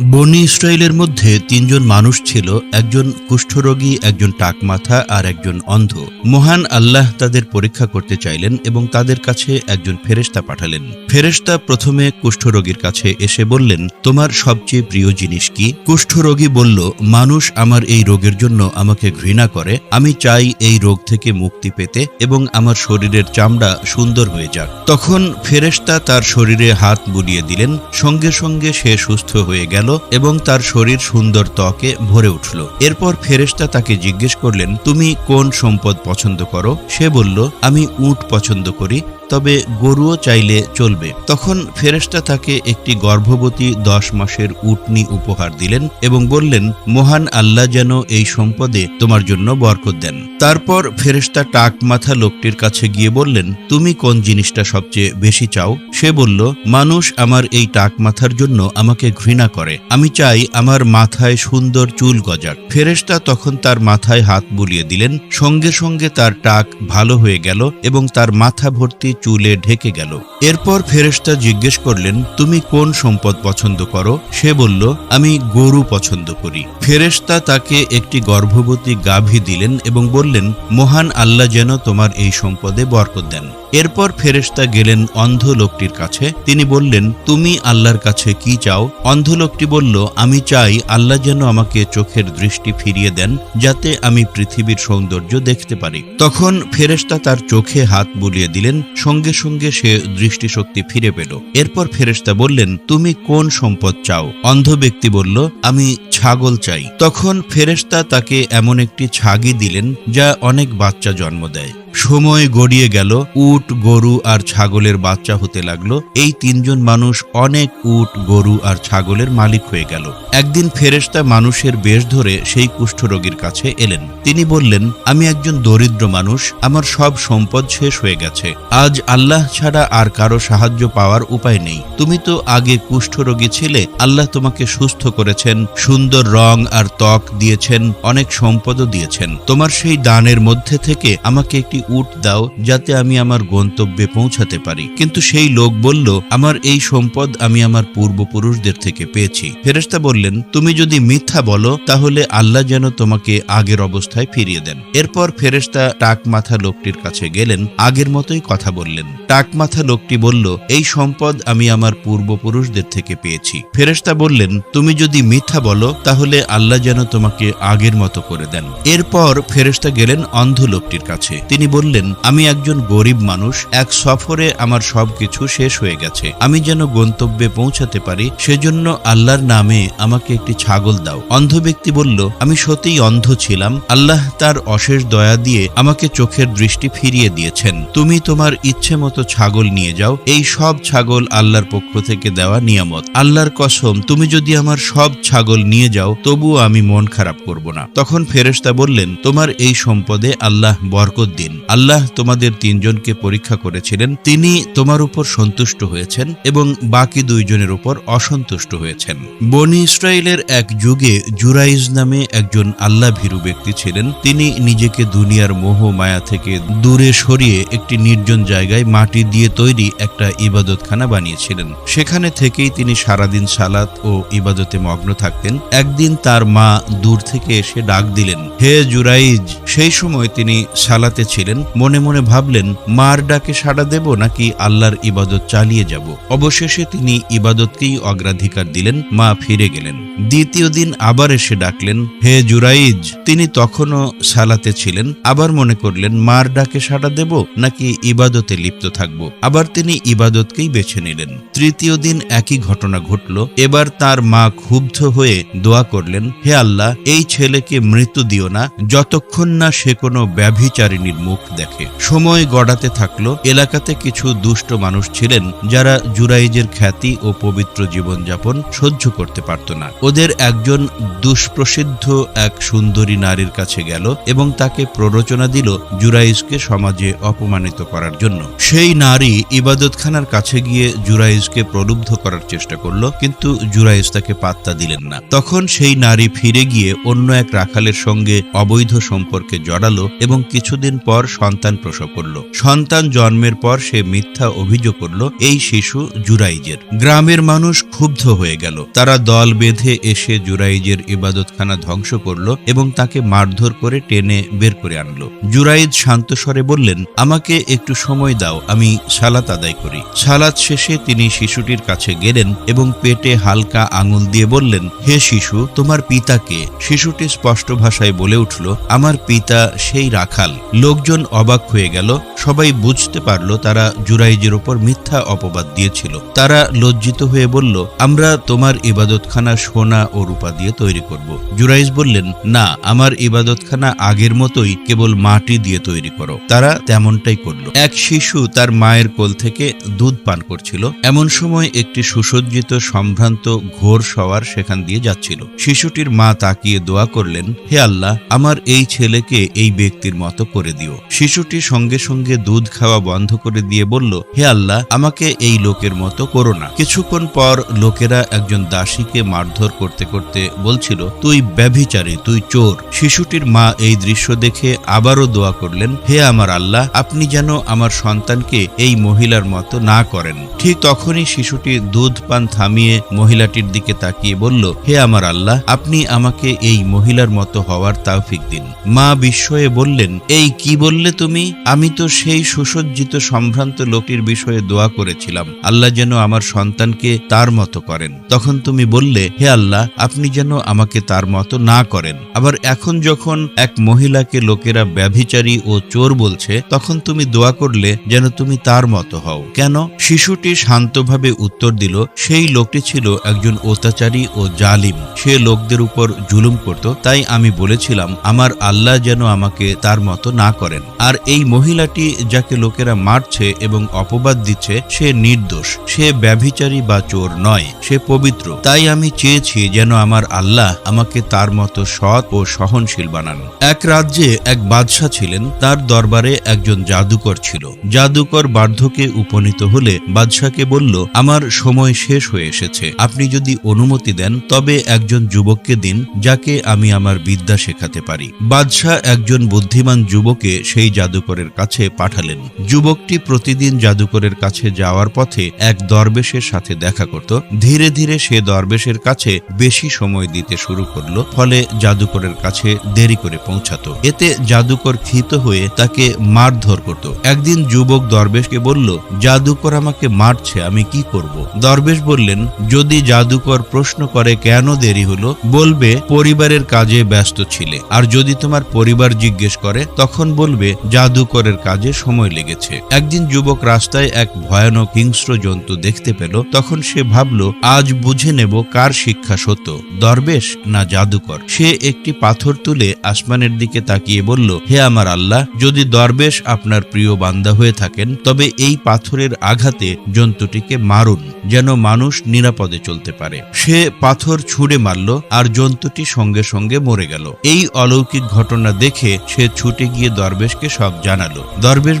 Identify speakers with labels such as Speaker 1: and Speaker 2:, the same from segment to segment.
Speaker 1: বনি ইসরায়েলের মধ্যে তিনজন মানুষ ছিল, একজন কুষ্ঠরোগী, একজন টাকমাথা আর একজন অন্ধ। মহান আল্লাহ তাদের পরীক্ষা করতে চাইলেন এবং তাদের কাছে একজন ফেরেশতা পাঠালেন। ফেরেশতা প্রথমে কুষ্ঠরোগীর কাছে এসে বললেন, তোমার সবচেয়ে প্রিয় জিনিস কি? কুষ্ঠরোগী বলল, মানুষ আমার এই রোগের জন্য আমাকে ঘৃণা করে। আমি চাই এই রোগ থেকে মুক্তি পেতে এবং আমার শরীরের চামড়া সুন্দর হয়ে যাক। তখন ফেরেশতা তার শরীরে হাত বুলিয়ে দিলেন। সঙ্গে সঙ্গে সে সুস্থ হয়ে গেল এবং তার শরীর সুন্দর ত্বকে ভরে উঠল। এরপর ফেরেস্তা তাকে জিজ্ঞেস করলেন, তুমি কোন সম্পদ পছন্দ করো? সে বলল, আমি উট পছন্দ করি। তবে গরুও চাইলে চলবে। তখন ফেরেশতা তাকে একটি গর্ভবতী দশ মাসের উটনি উপহার দিলেন এবং বললেন, মহান আল্লাহ যেন এই সম্পদে তোমার জন্য বরকত দেন। তারপর ফেরেশতা টাক মাথা লোকটির কাছে গিয়ে বললেন, তুমি কোন জিনিসটা সবচেয়ে বেশি চাও? সে বলল, মানুষ আমার এই টাক মাথার জন্য আমাকে ঘৃণা করে। আমি চাই আমার মাথায় সুন্দর চুল গজাক। ফেরেশতা তখন তার মাথায় হাত বুলিয়ে দিলেন। সঙ্গে সঙ্গে তার টাক ভালো হয়ে গেল এবং তার মাথা ভর্তি চুলে ঢেকে গেল। এরপর ফেরেস্তা জিজ্ঞেস করলেন, তুমি কোন সম্পদ পছন্দ করো? সে বলল, আমি গরু পছন্দ করি। ফেরেস্তা তাকে একটি গর্ভবতী গাভী দিলেন এবং বললেন, মহান আল্লাহ যেন তোমার এই সম্পদে বরকত দেন। এরপর ফেরেশতা গেলেন অন্ধ লোকটির কাছে। তিনি বললেন, তুমি আল্লাহর কাছে কি চাও? অন্ধ লোকটি বলল, আমি চাই আল্লাহ যেন আমাকে চোখের দৃষ্টি ফিরিয়ে দেন, যাতে আমি পৃথিবীর সৌন্দর্য দেখতে পারি। তখন ফেরেশতা তার চোখে হাত বুলিয়ে দিলেন, সঙ্গে সঙ্গে সে দৃষ্টিশক্তি ফিরে পেল। এরপর ফেরেশতা বললেন, তুমি কোন সম্পদ চাও? অন্ধ ব্যক্তি বলল, আমি ছাগল চাই। তখন ফেরেশতা তাকে এমন একটি ছাগি দিলেন, যা অনেক বাচ্চা জন্ম দেয়। সময় গড়িয়ে গেল, উট গরু আর ছাগলের বাচ্চা হতে লাগল। এই তিনজন মানুষ অনেক উট, গরু আর ছাগলের মালিক হয়ে গেল। একদিন ফেরেশতা মানুষের বেশ ধরে সেই কুষ্ঠরোগীর কাছে এলেন। তিনি বললেন, আমি একজন দরিদ্র মানুষ, আমার সব সম্পদ শেষ হয়ে গেছে। আজ আল্লাহ ছাড়া আর কারও সাহায্য পাওয়ার উপায় নেই। তুমি তো আগে কুষ্ঠরোগী ছিলে, আল্লাহ তোমাকে সুস্থ করেছেন, সুন্দর রং আর ত্বক দিয়েছেন, অনেক সম্পদও দিয়েছেন। তোমার সেই দানের মধ্যে থেকে আমাকে একটি উট দাও, যাতে আমি আমার গন্তব্যে পৌঁছাতে পারি। কিন্তু সেই লোক বলল, আমার এই সম্পদ আমি আমার পূর্বপুরুষদের থেকে পেয়েছি। ফেরেশতা বললেন, তুমি যদি মিথ্যা বলো, তাহলে আল্লাহ যেন তোমাকে আগের অবস্থায় ফিরিয়ে দেন। এরপর ফেরেশতা টাক মাথা লোকটির কাছে গেলেন, আগের মতোই কথা বললেন। টাক মাথা লোকটি বলল, এই সম্পদ আমি আমার পূর্বপুরুষদের থেকে পেয়েছি। ফেরেশতা বললেন, তুমি যদি মিথ্যা বলো, তাহলে আল্লাহ যেন তোমাকে আগের মতো করে দেন। এরপর ফেরেশতা গেলেন অন্ধ লোকটির কাছে। তিনি বললেন, আমি একজন গরিব মানুষ এক সফরে আমার সবকিছু শেষ হয়ে গেছে। আমি যেন গন্তব্যে পৌঁছাতে পারি, সেজন্য আল্লাহর নামে আমাকে একটি ছাগল দাও। অন্ধ ব্যক্তি বলল, আমি সত্যিই অন্ধ ছিলাম। আল্লাহ তার অশেষ দয়া দিয়ে আমাকে চোখের দৃষ্টি ফিরিয়ে দিয়েছেন। তুমি তোমার ইচ্ছে মতো ছাগল নিয়ে যাও। এই সব ছাগল আল্লাহর পক্ষ থেকে দেওয়া নিয়ামত। আল্লাহর কসম, তুমি যদি আমার সব ছাগল নিয়ে যাও, তবুও আমি মন খারাপ করব না। তখন ফেরেশতা বললেন, তোমার এই সম্পদে আল্লাহ বরকত দিন। আল্লাহ তোমাদের তিনজনকে পরীক্ষা করেছিলেন, তিনি তোমার উপর সন্তুষ্ট হয়েছেন এবং বাকি দুইজনের উপর অসন্তুষ্ট হয়েছেন। বনি ইসরায়েলের এক যুগে জুরাইজ নামে একজন আল্লাহ ভীরু ব্যক্তি ছিলেন। তিনি নিজেকে দুনিয়ার মোহ মায়া থেকে দূরে সরিয়ে একটি নির্জন জায়গায় মাটি দিয়ে তৈরি একটা ইবাদতখানা বানিয়েছিলেন। সেখানে থেকেই তিনি সারাদিন সালাত ও ইবাদতে মগ্ন থাকতেন। একদিন তার মা দূর থেকে এসে ডাক দিলেন, হে জুরাইজ! সেই সময় তিনি সালাতে ছিলেন। মনে মনে ভাবলেন মার ডাকে সাড়া দেব নাকি আল্লাহর ইবাদত চালিয়ে যাব? অবশেষে তিনি ইবাদতকেই অগ্রাধিকার দিলেন, মা ফিরে গেলেন। দ্বিতীয় দিন আবার এসে ডাকলেন, হে জুরাইজ! তিনি তখনও সালাতে ছিলেন, আবার মনে করলেন, মার ডাকে সাড়া দেব নাকি ইবাদতে লিপ্ত থাকব? আবার তিনি ইবাদতকেই বেছে নিলেন। তৃতীয় দিন একই ঘটনা ঘটল, এবার তার মা ক্ষুব্ধ হয়ে দোয়া করলেন, হে আল্লাহ, এই ছেলেকে মৃত্যু দিও না, যতক্ষণ না সে কোনো ব্যভিচারিণীর মুখ দেখে। সময় গড়াতে থাকল, এলাকাতে কিছু দুষ্ট মানুষ ছিলেন যারা জুরাইজের খ্যাতি ও পবিত্র জীবনযাপন সহ্য করতে পারত না। ওদের একজন দুষ্প্রসিদ্ধ এক সুন্দরী নারীর কাছে গেল এবং তাকে প্ররোচনা দিল জুরাইজকে সমাজে অপমানিত করার জন্য। সেই নারী ইবাদতখানার কাছে গিয়ে জুরাইজকে প্রলুব্ধ করার চেষ্টা করল, কিন্তু জুরাইজ তাকে পাত্তা দিলেন না। তখন সেই নারী ফিরে গিয়ে অন্য এক রাখালের সঙ্গে অবৈধ সম্পর্কে জড়ালো এবং কিছুদিন পর সন্তান প্রসব করল। সন্তান জন্মের পর সে মিথ্যা অভিযোগ করল এই শিশু জুরাইজের। গ্রামের মানুষ ক্ষুব্ধ হয়ে গেল। তারা দল বেঁধে এসে জুরাইজের ইবাদতখানা ধ্বংস করল এবং তাকে মারধর করে টেনে বের করে আনলো। জুরাইজ শান্তস্বরে বললেন, আমাকে একটু সময় দাও, আমি সালাত আদায় করি। সালাত শেষে তিনি শিশুটির কাছে গেলেন এবং পেটে হালকা আঙুল দিয়ে বললেন, হে শিশু, তোমার পিতাকে শিশুটি স্পষ্ট ভাষায় বলে উঠল, আমার পিতা সেই রাখাল। লোকজন অবাক হয়ে গেল, সবাই বুঝতে পারল তারা জুরাইজের ওপর মিথ্যা অপবাদ দিয়েছিল। তারা লজ্জিত হয়ে বলল, আমরা তোমার ইবাদতখানা সোনা ও রূপা দিয়ে তৈরি করব। জুরাইজ বললেন, না, আমার ইবাদতখানা আগের মতোই কেবল মাটি দিয়ে তৈরি করো। তারা তেমনটাই করল। এক শিশু তার মায়ের কোল থেকে দুধ পান করছিল। এমন সময় একটি সুসজ্জিত সম্ভ্রান্ত ঘোর সওয়ার সেখান দিয়ে যাচ্ছিল। শিশুটির মা তাকিয়ে দোয়া করলেন, হে আল্লাহ, আমার এই ছেলেকে এই ব্যক্তির মতো করে দিও। শিশুটি সঙ্গে সঙ্গে দুধ খাওয়া বন্ধ করে দিয়ে বলল, হে আল্লাহ, আমাকে এই লোকের মতো করো না। কিছুক্ষণ পর লোকেরা একজন দাসীকে মারধর করতে করতে বলছিল, তুই ব্যভিচারী, তুই চোর। শিশুটির মা এই দৃশ্য দেখে আবারও দোয়া করলেন, হে আমার আল্লাহ, আপনি যেন আমার সন্তানকে এই মহিলার মতো না করেন। ঠিক তখনই শিশুটি দুধ পান থামিয়ে মহিলাটির দিকে তাকিয়ে বলল, হে আমার আল্লাহ, আপনি আমাকে এই মহিলার মতো হওয়ার তাওফিক দিন। মা বিস্ময়ে বললেন, এই কি বললে তুমি? আমি তো সেই সুসজ্জিত সম্ভ্রান্ত লোকটির বিষয়ে দোয়া করেছিলাম। আল্লাহ যেন আমার সন্তানকে তার মতো করেন। তখন তুমি বললে, হে আল্লাহ, আপনি যেন আমাকে তার মতো না করেন। আবার এখন যখন এক মহিলাকে লোকেরা ব্যভিচারী ও চোর বলছে, তখন তুমি দোয়া করলে যেন তুমি তার মতো হও। কেন? শিশুটি শান্তভাবে উত্তর দিল, সেই লোকটি ছিল একজন অত্যাচারী ও জালিম। সে লোকদের উপর জুলুম করত, তাই আমি বলেছিলাম, আমার আল্লাহ যেন আমাকে তার মতো না করেন। আর এই মহিলাটি যাকে লোকেরা মারছে এবং অপবাদ দিচ্ছে, সে নির্দোষ। সে ব্যভিচারী বা চোর নয়, সে পবিত্র। তাই আমি চেয়েছি যেন আমার আল্লাহ আমাকে তার মতো সৎ ও সহনশীল বানান। এক রাজ্যে এক বাদশাহ ছিলেন, তার দরবারে একজন জাদুকর ছিল। জাদুকর বার্ধকে উপনীত হলে বাদশাকে বলল, আমার সময় শেষ হয়ে এসেছে। আপনি যদি অনুমতি দেন, তবে একজন যুবককে দিন, যাকে আমি আমার বিদ্যা শেখাতে পারি। বাদশাহ একজন বুদ্ধিমান যুবকে সেই জাদুকরের কাছে পাঠালেন। যুবকটি প্রতিদিন জাদুকরের কাছে যাওয়ার পথে এক দরবেশের সাথে দেখা করত। ধীরে ধীরে সে দরবেশের কাছে বেশি সময় দিতে শুরু করল, ফলে জাদুকরের কাছে দেরি করে পৌঁছাতো। এতে জাদুকর ক্ষিত হয়ে তাকে মারধর করত। একদিন যুবক দরবেশকে বলল, জাদুকর আমাকে মারছে, আমি কি করব? দরবেশ বললেন, যদি জাদুকর প্রশ্ন করে কেন দেরি হলো, বলবে পরিবারের কাজে ব্যস্ত ছিলে। আর যদি তোমার পরিবার জিজ্ঞেস করে, তখন বলবে জাদুকরের কাজে সময় লেগেছে। একদিন যুবক রাস্তায় এক ভয়ানক হিংস্র জন্তু দেখতে পেল, তখন সে ভাবল, আজ বুঝে নেব কার শিক্ষা সত্য, দরবেশ না জাদুকর? সে একটি পাথর তুলে আসমানের দিকে তাকিয়ে বলল, হে আমার আল্লাহ, যদি দরবেশ আপনার প্রিয় বান্দা হয়ে থাকেন, তবে এই পাথরের আঘাতে জন্তুটিকে মারুন, যেন মানুষ নিরাপদে চলতে পারে। সে পাথর ছুঁড়ে মারল, আর জন্তুটি সঙ্গে সঙ্গে মরে গেল। এই অলৌকিক ঘটনা দেখে সে ছুটে গিয়ে দরবেশকে সব জানালো। দরবেশ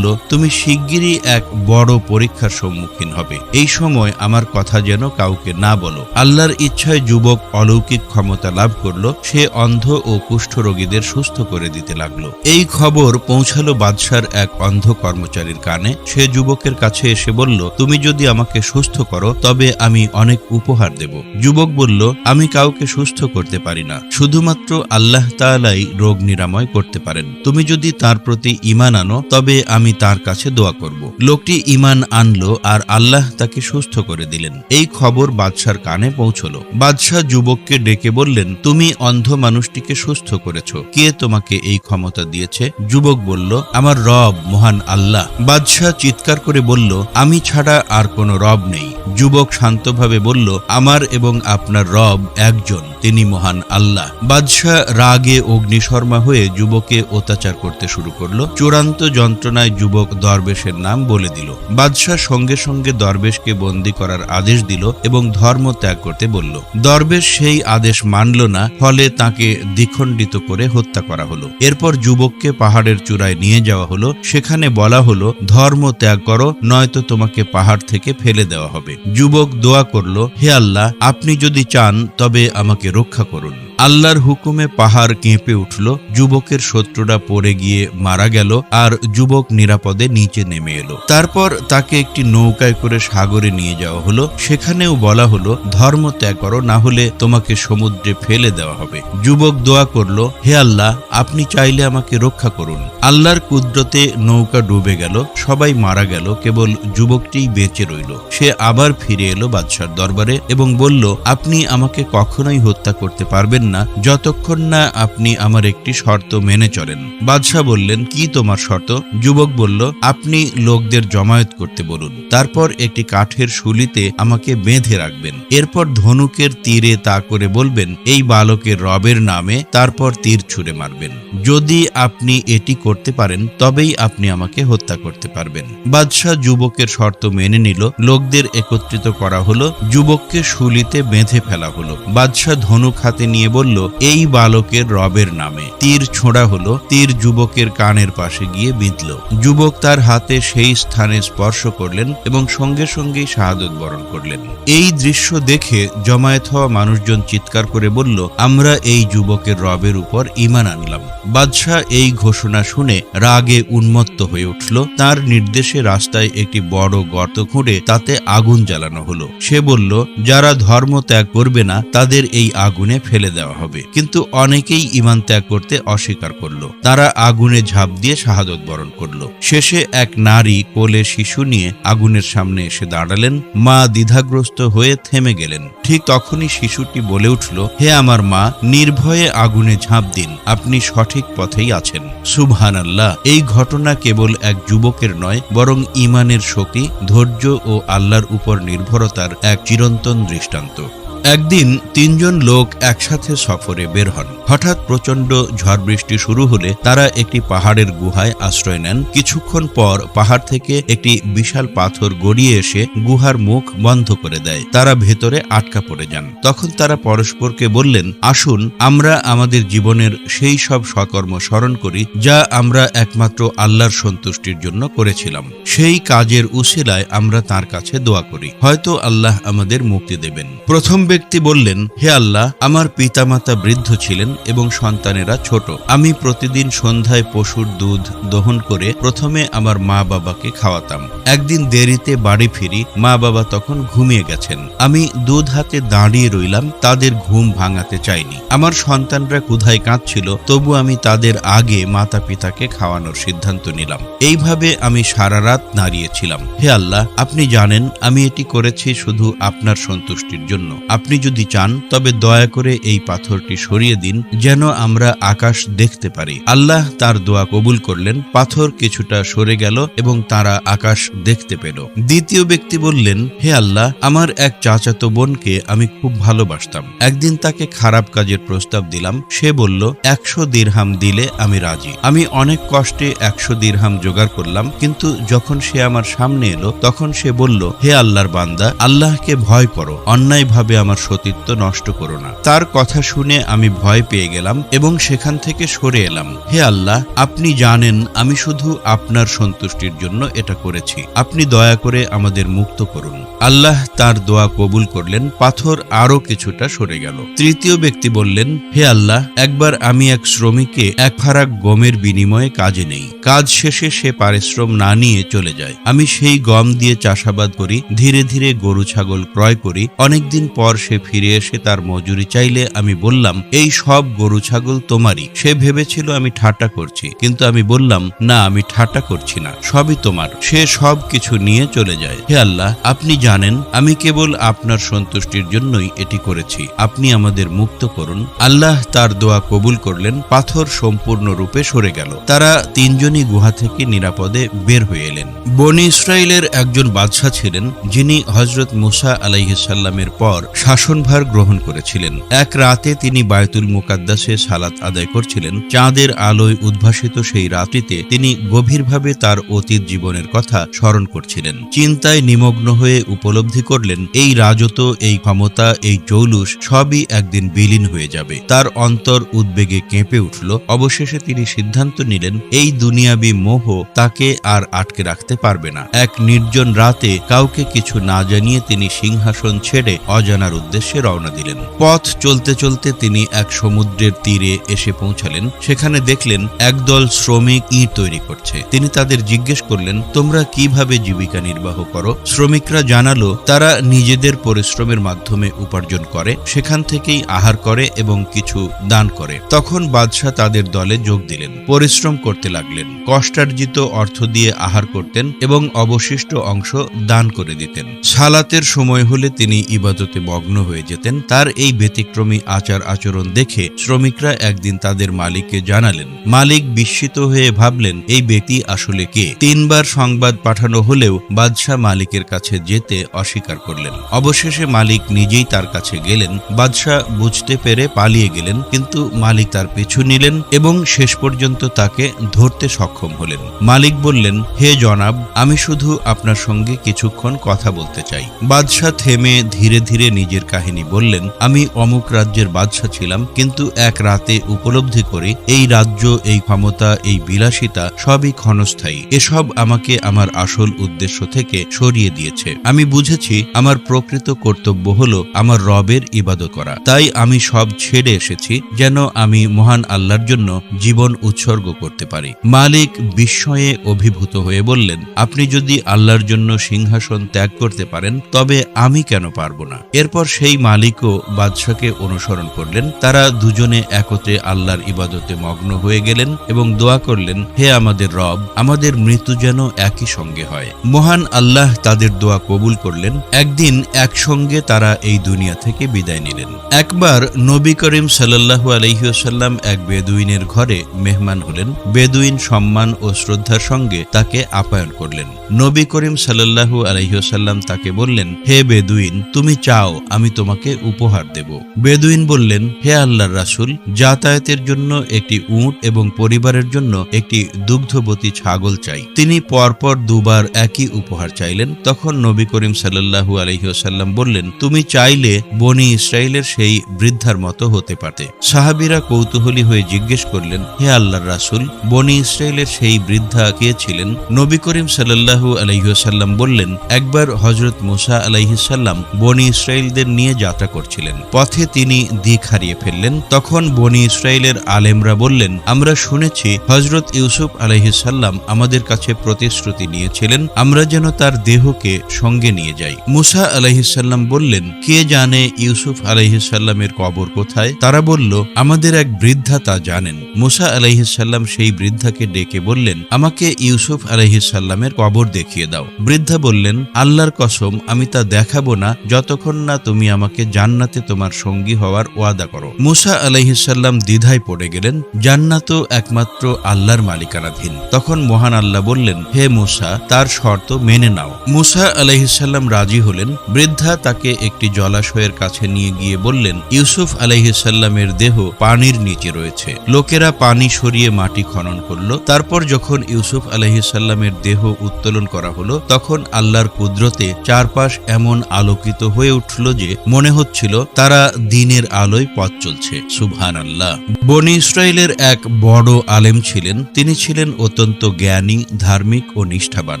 Speaker 1: তুমি শিগগিরই এক বড় পরীক্ষার সম্মুখীন হবে। এই সময় আমার কথা যেন কাউকে না বলো। আল্লাহর ইচ্ছায় যুবক অলৌকিক ক্ষমতা লাভ করল। সে অন্ধ ও কুষ্ঠ রোগীদের সুস্থ করে দিতে লাগল। এই খবর পৌঁছালো বাদশার এক অন্ধ কর্মচারীর কানে। সে যুবকের কাছে এসে বলল, তুমি যদি আমাকে সুস্থ করো, তবে আমি অনেক উপহার দেব। যুবক বলল, আমি কাউকে সুস্থ করতে পারি না। শুধুমাত্র আল্লাহ তাআলাই রোগ নিরাময় করতে পারেন। তুমি যদি তার প্রতি ইমান আনো, তবে আমি তার কাছে দোয়া করব। লোকটি ইমান আনলো আর আল্লাহ তাকে সুস্থ করে দিলেন। এই খবর বাদশার কানে পৌঁছলো। বাদশাহ যুবককে ডেকে বললেন, তুমি অন্ধ মানুষটিকে সুস্থ করেছ। কে তোমাকে এই ক্ষমতা দিয়েছে? যুবক বলল, আমার রব, মহান আল্লাহ। বাদশাহ চিৎকার করে বলল, আমি ছাড়া আর কোনো রব নেই। যুবক শান্তভাবে বলল, আমার এবং আপনার রব একজন, তিনি মহান আল্লাহ। বাদশাহ রাগে অগ্নিশর্মা হয়ে যুবকে অত্যাচার করতে শুরু করল। চূড়ান্ত যন্ত্রণায় যুবক দরবেশের নাম বলে দিল। বাদশাহ সঙ্গে সঙ্গে দরবেশকে বন্দী করার আদেশ দিল এবং ধর্ম ত্যাগ করতে বলল, দরবেশ সেই আদেশ মানল না, ফলে তাকে দ্বিখণ্ডিত করে হত্যা করা হলো। এরপর যুবককে পাহাড়ের চূড়ায় নিয়ে যাওয়া হলো। সেখানে বলা হলো, ধর্ম ত্যাগ করো, নয়তো তোমাকে পাহাড় থেকে ফেলে দেওয়া হবে। যুবক দোয়া করল, হে আল্লাহ, আপনি যদি চান, তবে আমাকে রক্ষা করুন। আল্লাহর হুকুমে পাহাড় কেঁপে উঠল, যুবকের শত্রুরা পড়ে গিয়ে মারা গেল আর যুবক নিরাপদে নিচে নেমে এলো। তারপর তাকে একটি নৌকায় করে সাগরে নিয়ে যাওয়া হলো। সেখানেও বলা হলো, ধর্ম ত্যাগ করো, না হলে তোমাকে সমুদ্রে ফেলে দেওয়া হবে। যুবক দোয়া করল, হে আল্লাহ, আপনি চাইলে আমাকে রক্ষা করুন। আল্লাহর কুদরতে নৌকা ডুবে গেল, সবাই মারা গেল, কেবল যুবকটিই বেঁচে রইল। সে আবার ফিরে এলো বাদশার দরবারে এবং বলল, আপনি আমাকে কখনোই হত্যা করতে পারবেন না, যতক্ষণ না আপনি আমার একটি শর্ত মেনে চলেন। বাদশাহ বললেন, কি তোমার শর্ত? যুবক বলল, আপনি লোকদের জমায়েত করতে বলুন। তারপর একটি কাঠের শুলিতে আমাকে বেঁধে রাখবেন। এরপর ধনুকের তীরে তা করে বলবেন, এই বালকের রবের নামে তারপর তীর ছুঁড়ে মারবেন। যদি আপনি এটি করতে পারেন, তবেই আপনি আমাকে হত্যা করতে পারবেন। বাদশাহ যুবকের শর্ত মেনে নিল, লোকদের একত্রিত করা হলো, যুবককে শুলিতে বেঁধে ফেলা হলো। বাদশাহ ধনুক হাতে নিয়ে বলল, এই বালকের রবের নামে। তীর ছোঁড়া হলো, তীর যুবকের কানের পাশে গিয়ে বিঁধল। যুবক তার হাতে সেই স্থানে স্পর্শ করলেন এবং সঙ্গে সঙ্গেই শাহাদত বরণ করলেন। এই দৃশ্য দেখে জমায়েত হওয়া মানুষজন চিৎকার করে বলল, আমরা এই যুবকের রবের উপর ইমান আনলাম। বাদশাহ এই ঘোষণা শুনে রাগে উন্মত্ত হয়ে উঠল। তার নির্দেশে রাস্তায় একটি বড় গর্ত খুঁড়ে তাতে আগুন জ্বালানো হলো। সে বলল, যারা ধর্ম ত্যাগ করবে না, তাদের এই আগুনে ফেলে দেওয়া হবে। কিন্তু অনেকেই ইমান ত্যাগ করতে অস্বীকার করল। তারা আগুনে ঝাঁপ দিয়ে শাহাদত বরণ করল। শেষে এক নারী কোলে শিশু নিয়ে আগুনের সামনে এসে দাঁড়ালেন। মা দ্বিধাগ্রস্ত হয়ে থেমে গেলেন। ঠিক তখনই শিশুটি বলে উঠল, হে আমার মা, নির্ভয়ে আগুনে ঝাঁপ দিন। আপনি সঠিক পথেই আছেন। সুবহান আল্লাহ এই ঘটনা কেবল এক যুবকের নয়, বরং ইমানের শক্তি, ধৈর্য ও আল্লাহর উপর নির্ভরতার এক চিরন্তন দৃষ্টান্ত। একদিন তিনজন লোক একসাথে সফরে বের হন। হঠাৎ প্রচণ্ড ঝড় বৃষ্টি শুরু হলে তারা একটি পাহাড়ের গুহায় আশ্রয় নেন। কিছুক্ষণ পর পাহাড় থেকে একটি বিশাল পাথর গড়িয়ে এসে গুহার মুখ বন্ধ করে দেয়। তারা ভেতরে আটকা পড়ে যান। তখন তারা পরস্পরকে বললেন, আসুন, আমরা আমাদের জীবনের সেই সব সকর্ম স্মরণ করি যা আমরা একমাত্র আল্লাহর সন্তুষ্টির জন্য করেছিলাম। সেই কাজের উশিলায় আমরা তার কাছে দোয়া করি। হয়তো আল্লাহ আমাদের মুক্তি দেবেন। প্রথম ব্যক্তি বললেন, হে আল্লাহ, আমার পিতামাতা বৃদ্ধ ছিলেন এবং সন্তানেরা ছোট। আমি প্রতিদিন সন্ধ্যায় পশুর দুধ দহন করে প্রথমে আমার মা বাবাকে খাওয়াতাম। একদিন দেরিতে বাড়ি ফিরি, মা বাবা তখন ঘুমিয়ে গেছেন। আমি দুধ হাতে দাঁড়িয়ে রইলাম, তাদের ঘুম ভাঙাতে চাইনি। আমার সন্তানরা ক্ষুধায় কাঁদছিল, তবু আমি তাদের আগে মাতা পিতাকে খাওয়ানোর সিদ্ধান্ত নিলাম। এইভাবে আমি সারা রাত দাঁড়িয়েছিলাম হে আল্লাহ, আপনি জানেন, আমি এটি করেছি শুধু আপনার সন্তুষ্টির জন্য। আপনি যদি চান, তবে দয়া করে এই পাথরটি সরিয়ে দিন, যেন আমরা আকাশ দেখতে পারি। আল্লাহ তার দোয়া কবুল করলেন, পাথর কিছুটা সরে গেল এবং তারা আকাশ দেখতে পেল। দ্বিতীয় ব্যক্তি বললেন, হে আল্লাহ, আমার এক চাচাতো বোনকে আমি খুব ভালোবাসতাম। একদিন তাকে খারাপ কাজের প্রস্তাব দিলাম। সে বলল, একশো দিরহাম দিলে আমি রাজি। আমি অনেক কষ্টে একশো দিরহাম জোগাড় করলাম, কিন্তু যখন সে আমার সামনে এলো, তখন সে বলল, হে আল্লাহর বান্দা, আল্লাহকে ভয় করো। অন্যায়ভাবে আমার সতীত্ব নষ্ট করো না। তার কথা শুনে আমি ভয় পেয়ে গেলাম এবং সেখান থেকে সরে এলাম। হে আল্লাহ, আপনি জানেন আমি শুধু আপনার সন্তুষ্টির জন্য এটা করেছি। আপনি দয়া করে আমাদের মুক্ত করুন। আল্লাহ তার দোয়া কবুল করলেন, পাথর আরও কিছুটা সরে গেল। তৃতীয় ব্যক্তি বললেন, হে আল্লাহ, একবার আমি এক শ্রমিককে এক ফারাক গমের বিনিময়ে কাজে নেই। কাজ শেষে সে পারিশ্রম না নিয়ে চলে যায়। আমি সেই গম দিয়ে চাষাবাদ করি, ধীরে ধীরে গরু ছাগল ক্রয় করি। অনেকদিন পর সে ফিরে এসে তার মজুরি চাইলে আমি বললাম, এই সব গরু ছাগল তোমারই। সে ভেবেছিল আমি ঠাট্টা করছি, কিন্তু আমি বললাম, না, আমি ঠাট্টা করছি না, সবই তোমার। সে সব কিছু নিয়ে চলে যায়। হে আল্লাহ, আপনি জানেন, আমি কেবল আপনার সন্তুষ্টির জন্যই এটি করেছি। আপনি আমাদের মুক্ত করুন। আল্লাহ তার দোয়া কবুল করলেন, পাথর সম্পূর্ণরূপে সরে গেল। তারা তিনজনই গুহা থেকে নিরাপদে বের হয়ে এলেন। বনি ইসরায়েলের একজন বাদশাহ ছিলেন, যিনি হজরত মুসা আলাইহিসাল্লামের পর শাসনভার গ্রহণ করেছিলেন। এক রাতে তিনি বায়তুল মুকাদ্দাসে সালাত আদায় করছিলেন। চাঁদের আলোয় উদ্ভাসিত সেই রাত্রিতে তিনি গভীরভাবে তার অতীত জীবনের কথা স্মরণ করছিলেন। চিন্তায় নিমগ্ন হয়ে উপলব্ধি করলেন, এই রাজত এই ক্ষমতা, এই জৌলুস সবই একদিন বিলীন হয়ে যাবে। তার অন্তর উদ্বেগে কেঁপে উঠল। অবশেষে তিনি সিদ্ধান্ত নিলেন, এই দুনিয়াবি মোহ তাকে আর আটকে রাখতে পারবে না। এক নির্জন রাতে কাউকে কিছু না জানিয়ে তিনি সিংহাসন ছেড়ে অজানার উদ্দেশ্যে রওনা দিলেন। পথ চলতে চলতে তিনি এক সমুদ্রের তীরে এসে পৌঁছালেন। সেখানে দেখলেন একদল শ্রমিক ইট তৈরি করছে। তিনি তাদের জিজ্ঞেস করলেন, তোমরা কীভাবে জীবিকা নির্বাহ করো? শ্রমিকরা জানালো, তারা নিজেদের পরিশ্রমের মাধ্যমে উপার্জন করে, সেখান থেকেই আহার করে এবং কিছু দান করে। তখন বাদশাহ তাদের দলে যোগ দিলেন, পরিশ্রম করতে লাগলেন, কষ্টার্জিত অর্থ দিয়ে আহার করতেন এবং অবশিষ্ট অংশ দান করে দিতেন। সালাতের সময় হলে তিনি ইবাদতে মগ্ন হয়ে যেতেন, তার এই ব্যতিক্রমী আচার আচরণ দেখে শ্রমিকরা একদিন তাদের মালিককে জানালেন, মালিক বিস্মিত হয়ে ভাবলেন, এই ব্যক্তি আসলে কে? তিনবার সংবাদ পাঠানো হলেও বাদশাহ মালিকের কাছে যেতে অস্বীকার করলেন। অবশেষে মালিক নিজেই তার কাছে গেলেন, বাদশাহ বুঝতে পেরে পালিয়ে গেলেন, কিন্তু মালিক তার পিছু নিলেন এবং শেষ পর্যন্ত তাকে ধরতে সক্ষম হলেন। মালিক বললেন, হে জনাব, আমি শুধু আপনার সঙ্গে কিছুক্ষণ কথা বলতে চাই। বাদশাহ থেমে ধীরে ধীরে নিজের কাহিনী বললেন, আমি অমুক রাজ্যের বাদশাহ ছিলাম, কিন্তু এক রাতে উপলব্ধি করি এই রাজ্য, এই ক্ষমতা, এই বিলাসিতা সবই ক্ষণস্থায়ী। এসব আমাকে আমার আসল উদ্দেশ্য থেকে সরিয়ে দিয়েছে। আমি বুঝেছি আমার প্রকৃত কর্তব্য হল আমার রবের ইবাদত করা। তাই আমি সব ছেড়ে এসেছি, যেন আমি মহান আল্লাহর জন্য জীবন উৎসর্গ করতে পারি। মালিক বিস্ময়ে অভিভূত হয়ে বললেন, আপনি যদি আল্লাহর জন্য সিংহাসন ত্যাগ করতে পারেন, তবে আমি কেন পারব না? এরপর সেই মালিকও বাদশাকে অনুসরণ করলেন। তারা দুজনে একত্রে আল্লাহর ইবাদতে মগ্ন হয়ে গেলেন এবং দোয়া করলেন, হে আমাদের রব, আমাদের মৃত্যু যেন একই সঙ্গে হয়। মহান আল্লাহ তাদের দোয়া কবুল করলেন। একদিন একসঙ্গে তারা এই দুনিয়া থেকে বিদায় নিলেন। একবার নবী করিম সাল্লাহু আলহিউসাল্লাম এক বেদুইনের ঘরে মেহমান হলেন। বেদুইন সম্মান ও শ্রদ্ধার সঙ্গে তাকে আপ্যায়ন করলেন। নবী করিম সাল্লাহু আলহিউসাল্লাম তাকে বললেন, হে বেদুইন, তুমি চাও আমি তোমাকে উপহার দেব। বেদুইন বললেন, হে আল্লাহর রাসুল, যাতায়াতের জন্য একটি উট এবং পরিবারের জন্য একটি দুগ্ধবতী ছাগল চাই। তিনি পরপর দুবার একই উপহার চাইলেন। তখন নবী করিম সাল্লাহু আলহিউসাল্লাম বললেন, তুমি চাইলে বনি ইসরায়েলের সেই বৃদ্ধার মতো হতে পারতে। সাহাবিরা কৌতূহলী হয়ে জিজ্ঞেস করলেন, হে আল্লাহর রাসুল, বনি ইসরায়েলের সেই বৃদ্ধা কে ছিলেন? নবী করিম সাল্লাহু আলহিউসাল্লাম বললেন, একবার হজরত মুসা আলাইহিসাল্লাম বনি ইসরায়েলদের নিয়ে যাত্রা করছিলেন। পথে তিনি দিক হারিয়ে ফেললেন। তখন বনি ইসরায়েলের আলেমরা বললেন, আমরা শুনেছি হজরত ইউসুফ আলাইহিসাল্লাম আমাদের কাছে প্রতিশ্রুতি নিয়েছিলেন, আমরা যেন তার দেহকে সঙ্গে নিয়ে যাই। মুসা আলাইহিসাল্লাম বললেন, কে জানে ইউসুফ আলাইহিসাল্লামের কবর কোথায়? তারা বলল, আমাদের এক বৃদ্ধা তা জানেন। মুসা আলাইহিসাল্লাম সেই বৃদ্ধাকে ডেকে বললেন, আমাকে ইউসুফ আলাইহিসাল্লামের কবর দেখিয়ে দাও। বৃদ্ধা বললেন, আল্লাহর কসম, আমি তা দেখাবো না, যতক্ষণ না তুমি আমাকে জান্নাতে তোমার সঙ্গী হওয়ার ওয়াদা করো। মুসা আলাইহিসাল্লাম দ্বিধায় পড়ে গেলেন। জান্নাতও একমাত্র আল্লাহর মালিকানাধীন। তখন মহান আল্লাহ বললেন, হে মুসা, তার শর্ত মেনে নাও। মুসা আলাইহিসাল্লাম রাজি হলেন। বৃদ্ধা তাকে একটি জলাশয়ের কাছে নিয়ে গিয়ে বললেন, ইউসুফ আলাইহিসাল্লামের দেহ পানির নিচে রয়েছে। লোকেরা পানি সরিয়ে মাটি খনন করল। তারপর যখন ইউসুফ আলাইহিসাল্লামের দেহ উত্তোলন করা হলো, তখন আল্লাহর কুদরতে চারপাশ এমন আলোকিত হয়ে উঠল যে মনে হচ্ছিল তারা দিনের আলোয় পথ চলছে। সুবহান আল্লাহ বনি ইসরায়েলের এক বড় আলেম ছিলেন। তিনি ছিলেন অত্যন্ত জ্ঞানী, ধার্মিক ও নিষ্ঠাবান।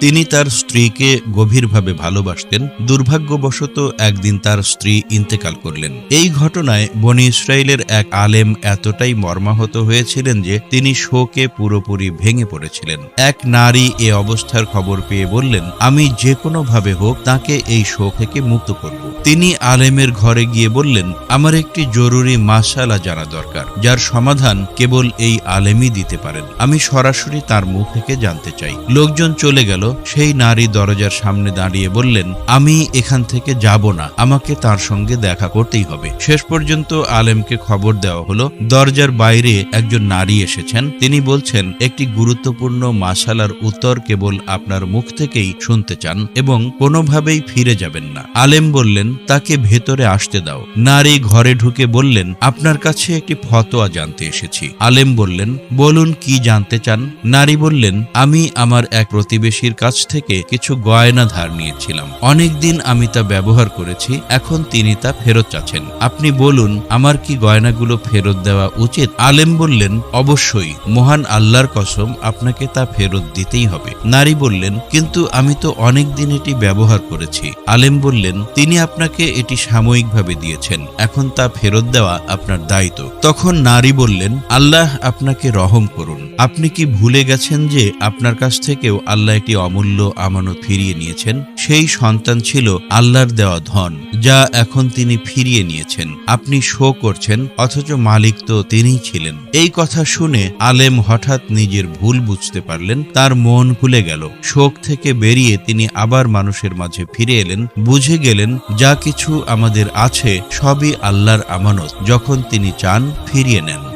Speaker 1: তিনি তার স্ত্রীকে গভীরভাবে ভালোবাসতেন। দুর্ভাগ্যবশত একদিন তার স্ত্রী ইন্তেকাল করলেন। এই ঘটনায় বনি ইসরায়েলের এক আলেম এতটাই মর্মাহত হয়েছিলেন যে তিনি শোকে পুরোপুরি ভেঙে পড়েছিলেন। এক নারী এ অবস্থার খবর পেয়ে বললেন, আমি যে কোনো ভাবে হোক তাকে এই শোক থেকে মুক্ত করব। তিনি আলেমের ঘরে গিয়ে বললেন, আমার একটি জরুরি মাসালা জানা দরকার, যার সমাধান কেবল এই আলেমই দিতে পারেন। আমি সরাসরি তার মুখ থেকে জানতে চাই। লোকজন চলে গেল, সেই নারী দরজার সামনে দাঁড়িয়ে বললেন, আমি এখান থেকে যাব না, আমাকে তার সঙ্গে দেখা করতেই হবে। শেষ পর্যন্ত আলেমকে খবর দেওয়া হলো, দরজার বাইরে একজন নারী এসেছেন। তিনি বলছেন, একটি গুরুত্বপূর্ণ মাসালার উত্তর কেবল আপনার মুখ থেকেই শুনতে চান এবং কোনোভাবেই ফিরে যাবেন না। আলেম বললেন, তা তাকে ভেতরে আসতে দাও। নারী ঘরে ঢুকে বললেন, আপনার কাছে একটি ফতোয়া জানতে এসেছি। আলেম বললেন, বলুন, কি জানতে চান? নারী বললেন, আমি আমার এক প্রতিবেশীর কাছ থেকে কিছু গয়না ধার নিয়েছিলাম। অনেক দিন আমি তা ব্যবহার করেছি, এখন তিনি তা ফেরত চাচ্ছেন। আপনি বলুন, আমার কি গয়নাগুলো ফেরত দেওয়া উচিত? আলেম বললেন, অবশ্যই, মহান আল্লাহর কসম, আপনাকে তা ফেরত দিতেই হবে। নারী বললেন, কিন্তু আমি তো অনেকদিন এটি ব্যবহার করেছি। আলেম বললেন, তিনি আপনাকে এটি সাময়িকভাবে দিয়েছেন। এখন তা ফেরত দেওয়া আপনার দায়িত্ব। তখন নারী বললেন, আল্লাহ আপনাকে রহম করুন। আপনি কি ভুলে গেছেন যে আপনার কাছ থেকেও আল্লাহ একটি অমূল্য আমানত ফিরিয়ে নিয়েছেন? সেই সন্তান ছিল আল্লাহর দেওয়া ধন, যা এখন তিনি ফিরিয়ে নিয়েছেন। আপনি শো করছেন, অথচ মালিক তো তিনিই ছিলেন। এই কথা শুনে আলেম হঠাৎ নিজের ভুল বুঝতে পারলেন, তার মন খুলে গেল। শোক থেকে বেরিয়ে তিনি আবার মানুষের মাঝে ফিরে এলেন, বুঝে গেলেন, যা কিছু আমাদের আছে সবই আল্লাহর আমানত। যখন তিনি চান ফিরিয়ে নেন।